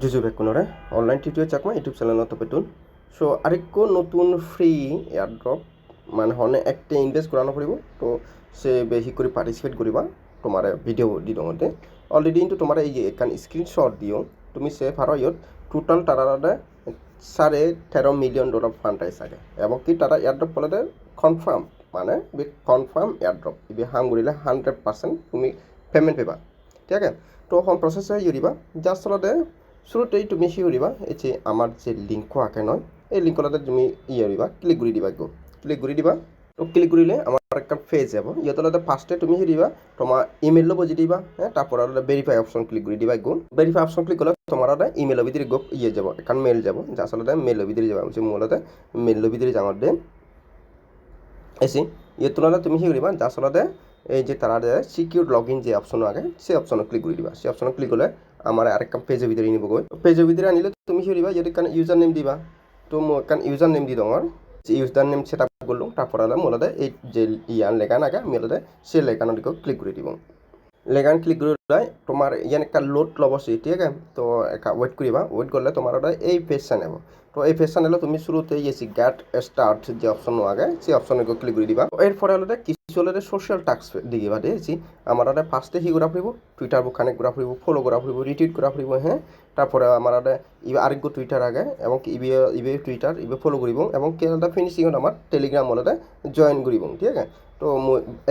জুজু বেকুনরে online tutorial Chakma YouTube চ্যানেলত পেতুন সো আরেকো নতুন ফ্রি এয়ারড্রপ মানে হনে একটা ইনভেস্ট করানো পড়ব তো, সে বেশি করে পার্টিসিপেট করিবা তোমার ভিডিও দি দঙতে অলরেডি কিন্তু তোমার এই এখান স্ক্রিনশট দিও। তুমি সে পারো ইয়ত টোটাল তারারে সাড়ে তেরো মিলিয়ন ডলার ফান্ড আই সাগে এবং কি তারা এয়ারড্রপ বলে কনফার্ম মানে বি কনফার্ম এয়ারড্রপ ইবি হাম করিলে হান্ড্রেড পার্সেন্ট তুমি পেমেন্ট পাবা। ঠিক আছে? তো হম প্রসেস ইউরিবা যার চলতে শুরুতেই তুমি সি কৰিবা এই যে আমাৰ যে লিংকো আঁকে নহয় এই লিংকতে তুমি ইয়ে কৰিবা ক্লিক কৰি দিবা একো ক্লিক কৰি দিবা, তো ক্লিক কৰিলে আমাৰ একটা পেজ যাব। ইহঁতলতে ফাৰ্ষ্টে তুমি সি দিবা তোমাৰ ইমেইল বুজি দিবা হ্যাঁ তারপর ভেরিফাই অপশন ক্লিক করে দিবা একো ভেরিফাই অপশন ক্লিক করলে তোমার ইমেইল ভিতরে গো ইয়ে যাব এখন মেইল যাব যা আসলে মেইল ভিতরে যাবা। যে মূলতে মেইল ভিতরে যাওয়ার দে এসি ইয়ে তুলনাতে তুমি সি কৰিবা যা আচলতে এই যে তারা সিকিউর লগ ইন যে অপশন আগে সেই অপশনে ক্লিক করে দিবা। সেই অপশনে ক্লিক করলে আমার আরেকটা পেজের ভিতরে নিব গো। পেজের ভিতরে আনিলে তুমি কি দিবা যদি কারণ ইউজার নেম দিবা, তো কারণ ইউজার নেম দি দওঁ আর যে ইউজার নেম সেট আপ করলাম তারপর আলাদা মূলত এই যে ইয়ান লেখান আগে, আমি আলাদা সে লেখানোর দিকেও ক্লিক করে দিব। লেগান ক্লিক করে তোমার ইয়ান একটা লোড লব ঠিক আছে? তো ওয়েট করিবা ওয়েট করলে তোমার এই পেজটা নেব। তো এই পেজটা নিলে তুমি শুরুতে ইয়েছি গ্যাট স্টার্ট যে অপশন আগে, সেই অপশনে ক্লিক করে দিবা। এরপরে হলে কিছু হলে সোশ্যাল টাস্ক দিবা দিয়েছি আমার ওটা ফার্স্টে হি ঘোরা ফুরিব? টুইটার বুক খানে ঘোরা ফুরিব ফলো করা ফুরিব রিটুইট করা ফুরিব হ্যাঁ? তারপরে আমার ওটা ইবে আরেকগো টুইটার আগে, এবং ইবে ইবে টুইটার ইবে ফলো করিব, এবং কেনাটা ফিনিশিং আমার টেলিগ্রাম হলতে জয়েন করিব, ঠিক আছে? তো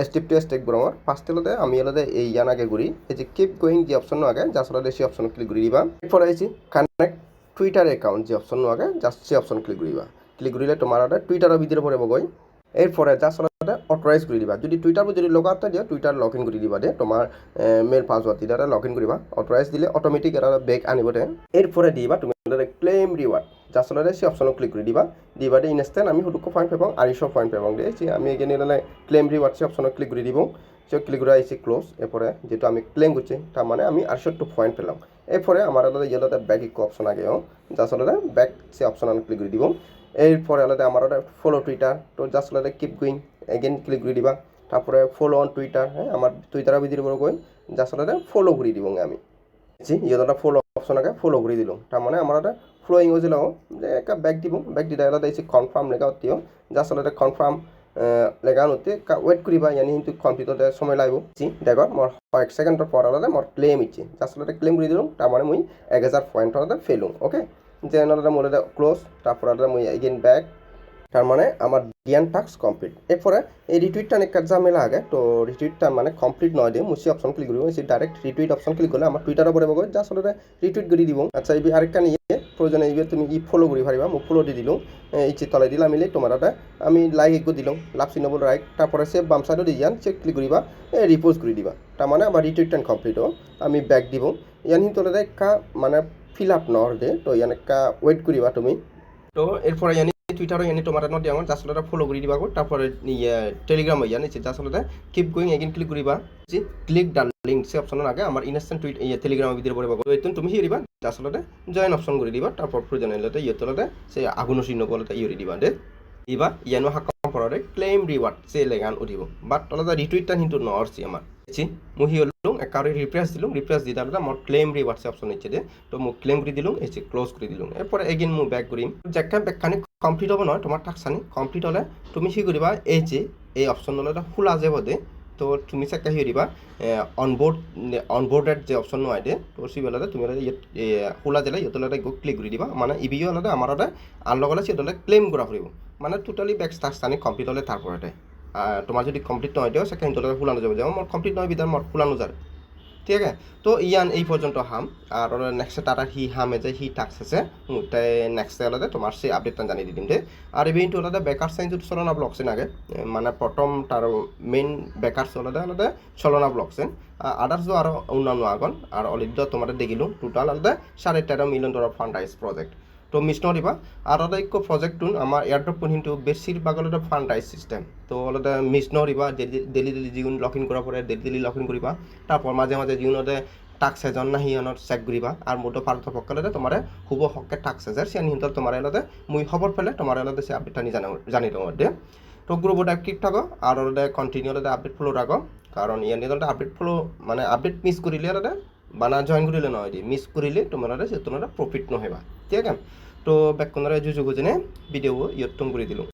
স্টেপ টু স্টেপ ঘুরাম ফার্স্ট হলতে আমি হলতে এই ইয়ান আগে ঘুরি, এই যে কিপ গোয়িং যে অপশন আগে যা সেই অপশন ক্লিক করে দিবা। এরপরে আইছি কানেক্ট টুইটার একাউন্ট যে অপশন আগে জাস্ট সেই অপশন ক্লিক করিবা ক্লিক করিলে তোমার টুইটারের ভিতরে পড়ে গই এরপরে জাস্ট আলাদা অথরাইজ করে দিবা। যদি টুইটার যদি লগ আউট দিও টুইটার লগ ইন করে দিবা দে তোমার মেল পাসওয়ার্ড দিলে লগ ইন করিবা অথরাইজ দিলে অটোমেটিক এটা বেক আনিব দে এরপরে দিবা তুমি ক্লেম রিওয়ার্ড জাস্ট আলাদা সেই অপশন ক্লিক করে দিবা। দিবা দে ইনস্ট্যান্ট আমি হুটুকো পয়েন্ট পাবো আড়াইশো পয়েন্ট পাবো দে যে আমি এখানে ক্লেম রিওয়ার্ড সেই অপশন ক্লিক করে দিব। সে ক্লিক করে আইসি ক্লোজ এরপরে যেহেতু আমি ক্লেম করছি তার মানে আমি আড়াইশো পয়েন্ট পেলাম। এরপরে আমার আলাদা ইয়েলোতে ব্যাক ইকো অপশন আগে জাস্ট আলাদা ব্যাক সে অপশন আমি ক্লিক করে দিব। এরপরে আলাদা আমার ওটা ফলো টুইটার তো জাস্ট আলাদা কিপ গোয়িং এগেন ক্লিক করে দিবা। তারপরে ফলো অন টুইটার হ্যাঁ আমার টুইটারের ভিতরে বড় গই জাস্ট আলাদা ফলো করে দিব আমি। জি ইয়েটা ফলো অপশন আগে ফলো করে দিলাম। তার মানে আমার ওটা ফ্লোয়িং হয়েছিল যে একটা ব্যাক দিব ব্যাক দিতে আলাদা এসে কনফার্ম লেখা হতেও জাস্ট আলাদা কনফার্ম লেখা হতে ওয়েট করিবা ইয়ানি কিন্তু কমপ্লিটতে সময় লাগব। জি দেখো মোর কয়েক সেকেন্ডর পর আলাদা মোর ক্লেম ইচ্ছে। আসলে ক্লেম করে দিলাম তার মানে মুই এক হাজার পয়েন্ট আলাদা ফেলুম ওকে যে তার মানে আমার ডিয়ান টাস্ক কমপ্লিট। এরপরে এই রিটুইটটা অনেক ঝামেলা আগে, তো রিটুইটটা মানে কমপ্লিট নয় দিয়ে মুসি অপশন ক্লিক করিব সেই ডাইরেক্ট রিটুইট অপশন ক্লিক করলে আমার টুইটার উপরে বগো যা আসলে রিটুইট করে দিব। আচ্ছা এই আরেকটা নিয়ে প্রয়োজনে এই তুমি ই ফলো করি পারিবা মোক ফলো দি দিলাম, এই যে তলাই দিলাম মিলে, তোমার ওটা আমি লাইক একটু দিলাম লাভ চিহ্নবল রাইট তারপরে সে বাম সাইডও দি যান সে ক্লিক করিবা রিপোজ করে দিবা। তার মানে আমার রিটুইটটা কমপ্লিট হোক আমি ব্যাক দিব। ইয়ান কিন্তু একটা মানে ফিল আপ নর দে তো ইয়ান একটা ওয়েট করিবা তুমি। তো এরপরে ইয়ানি টুইটারও ইয়ানি তোমার নট আমার জাস্ট আলাদা ফলো করে দিবা তারপরে টেলিগ্রাম ইয়ানি জাস্ট আলাদা কিপ গোয়িং এগেন ক্লিক করিবা যে ক্লিক ডান লিঙ্ক সে অপশনের আগে আমার ইনস্ট্যান্ট টুইট ইয়ে টেলিগ্রামের ভিতরে পড়ে পাবো তো তুমি হিয়ে দিবা আলাদা জয়েন অপশন করে দিবা। তারপর প্রয়োজন হলে ইয়ে তোলাতে সে আগুন চিহ্ন বলতে ইয়ে দিবা। দে, দিবা, ইয়ানো হাকম পরে ক্লেম রিওয়ার্ড সে লেগান উঠিব। বাট আলাদা রিটুইটটা কিন্তু নরছি আমার ছি মুহি হলুম একাউন্টে রিপ্রেস দিলুম রিপ্রেস দিতে আলাদা মোর ক্লেম রিওয়ার্ডস অপশন ইচ্ছে দে। তো মোক ক্লেম করে দিলুম এই ক্লোজ করে দিলুম এরপরে এগেন মু ব্যাক করিম যেকা ব্যাকখানি কমপ্লিট হ'ব নহয়, তোমাৰ টাস্কখানি কমপ্লিট হ'লে তুমি কি কৰিবা, এই যে, এই অপশ্যন এটা খোলা যাব দে, তো তুমি চাকে হেৰি দিবা অনবোৰ্ড অনবোৰ্ডেড যে অপশ্যন নহয় দে, তো সিবেলাতে তুমি ইয়াত খোলা দিলে ইহঁতলৈ গৈ ক্লিক কৰি দিবা। মানে ইবিও হ'লে আমাৰ তাতে আনলক হ'লে সিহঁতলৈ ক্লেইম কৰা ফুৰিব। মানে টোটালি বেক টাস্কখানি কমপ্লিট হ'লে তাৰ পৰতে। তোমাৰ যদি কমপ্লিট নহয় দিও চাকে সিহঁতলৈ খোলা নাযাব যেমন মোৰ কমপ্লিট নহয়, ভিতৰত মোৰ খোলা নাযায় ঠিক আছে? তো ইয়ান, এই পর্যন্ত হাম। আর নেক্সট টাটা হি হামে যে হি টাক্স আছে তাই নেক্সট আলাদা তোমার সেই আপডেটটা জানিয়ে দিম দে আর ইভেন্ট ওলাতে বেকার সাইন যদি চলনা ব্লকসেন আগে। মানে প্রথম তার মেইন বেকারস আলাদা আলাদা চলনা ব্লকসেন আদার্স আর অন্যান্য আগন আর অলিদ্য তোমার দেখিলো টোটাল আলাদা সাড়ে তেরো মিলিয়ন ডলার ফান্ড আইস প্রজেক্ট তো মিছ নদিবা আৰু এটা একো প্ৰজেক্টটোন আমাৰ এয়াৰড্ৰপ কিন্তু বেছিভাগ অলপ ফাণ্ড আইচ চিষ্টেম তো অলপ মিছ নদিবা ডেইলি ডেইলি যিকোনো লগ ইন কৰা পৰে ডেইলি ডেইলি লগ ইন কৰিবা। তারপর মাঝে মাঝে যিকোনোতে টাক্স এজন না সিহঁতৰ চেক কৰিবা। আৰু মোৰতো পাৰ্থ পক্ষলে তোমাৰ শুভ হকে টাক্স এজাৰ সিহঁত সিহঁতৰ তোমাৰ এলাদে মুই খবৰ পেলে তোমাৰ এলাদে সে আপডেট জানি জানি দেওয়ার দে। তো গ্রুপত অ্যাক্টিভ থাকো আর ওদের কন্টিনিউ ওদের আপডেট ফলো রাখো কারণ ইয়ার নিয়ে আপডেট ফলো মানে আপডেট মিস করিলে ওদের বানা জয়েন কৰিলে নহয় দি মিছ কৰিলে তোমাৰ সে তোমাৰ প্ৰফিট নহবা ঠিক আছে? তো বেক কোনাৰে জুজু গুজনে ভিডিঅ' ইয়ত তুম কৰি দিলোঁ।